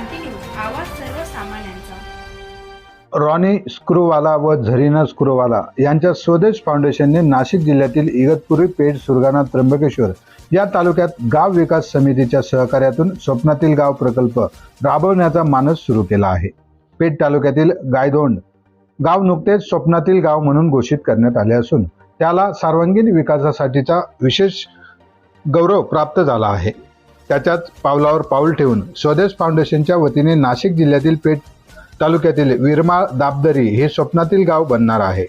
क्रांती news आवाज सर्वसामान्यांचा. Ronnie Screwvala व झरीना स्क्रूवाला यांच्या स्वदेश फाउंडेशनने नाशिक जिल्ह्यातील इगतपुरी पेठ सुरगाणा त्र्यंबकेश्वर या तालुक्यात गाव विकास समितीच्या सहकार्यातून स्वप्नातील गाव प्रकल्प राबवण्याचा मानस सुरू केला आहे. पेठ तालुक्यातील गायदोंड गाव नुकतेच स्वप्नातील गाव म्हणून घोषित करण्यात आले असून त्याला सर्वांगीण विकासासाठीचा विशेष गौरव प्राप्त झाला आहे. त्याच्याच पावलावर पाऊल ठेवून स्वदेश फाउंडेशनच्या वतीने नाशिक जिल्ह्यातील पेठ तालुक्यातील विरमाळ दाबदरी हे स्वप्नातील गाव बनणार आहे.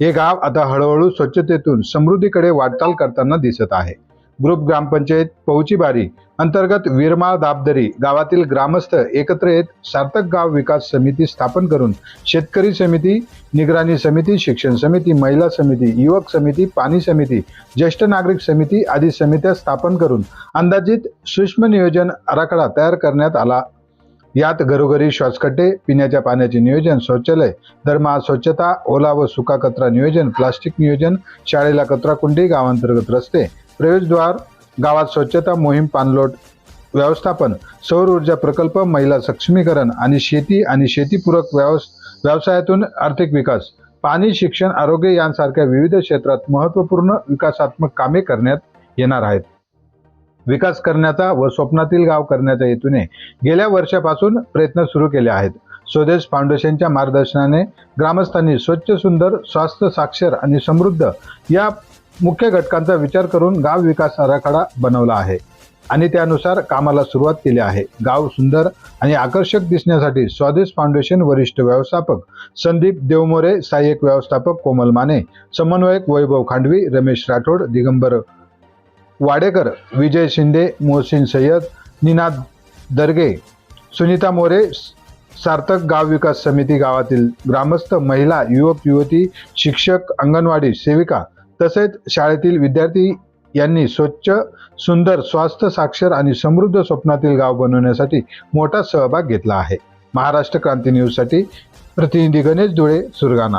हे गाव आता हळूहळू स्वच्छतेतून समृद्धीकडे वाटचाल करताना दिसत आहे. ग्रुप ग्रामपंचायत पौचीबारी अंतर्गत विरमाळ दाबदरी गावातील ग्रामस्थ एकत्र येत सार्थक गाव विकास समिती स्थापन करून शेतकरी समिती निगराणी समिती शिक्षण समिती महिला समिती युवक समिती पाणी समिती ज्येष्ठ नागरिक समिती आदी समित्या स्थापन करून अंदाजित सूक्ष्म नियोजन आराखडा तयार करण्यात आला. यात घरोघरी श्वासकट्टे पिण्याच्या पाण्याचे नियोजन शौचालय धर्मा स्वच्छता ओला व सुका कचरा नियोजन प्लास्टिक नियोजन शाळेला कचराकुंडी गावांतर्गत रस्ते प्रवेशद्वार गावात स्वच्छता मोहीम पाणलोट व्यवस्थापन सौर ऊर्जा प्रकल्प महिला सक्षमीकरण आणि शेती आणि शेतीपूरक व्यवस व्यवसायातून आर्थिक विकास. पाणी शिक्षण आरोग्य यांसारख्या विविध क्षेत्रात महत्त्वपूर्ण विकासात्मक कामे करण्यात येणार आहेत. विकास करण्याचा व स्वप्नातील गाव करण्याच्या हेतूने गेल्या वर्षापासून प्रयत्न सुरू केले आहेत. स्वदेश फाउंडेशनच्या मार्गदर्शनाने ग्रामस्थांनी स्वच्छ सुंदर स्वास्थ्य साक्षर आणि समृद्ध या मुख्य घटकांचा विचार करून गाव विकास आराखडा बनवला आहे. आणि त्यानुसार कामाला सुरुवात केली आहे. गाव सुंदर आणि आकर्षक दिसण्यासाठी स्वादिष्ट फाउंडेशन वरिष्ठ व्यवस्थापक संदीप देवमोरे सहाय्यक व्यवस्थापक कोमल माने समन्वयक वैभव खांडवी रमेश राठोड दिगंबर वाडेकर विजय शिंदे मोहसिन सय्यद निनाद दर्गे सुनीता मोरे सार्थक गाव विकास समिती गावातील ग्रामस्थ महिला युवक युवती शिक्षक अंगणवाडी सेविका तसेच शाळेतील विद्यार्थी यांनी स्वच्छ सुंदर स्वास्थ्य साक्षर आणि समृद्ध स्वप्नातील गाव बनवण्यासाठी मोठा सहभाग घेतला आहे. महाराष्ट्र क्रांती न्यूजसाठी प्रतिनिधी गणेश धुळे सुरगाणा.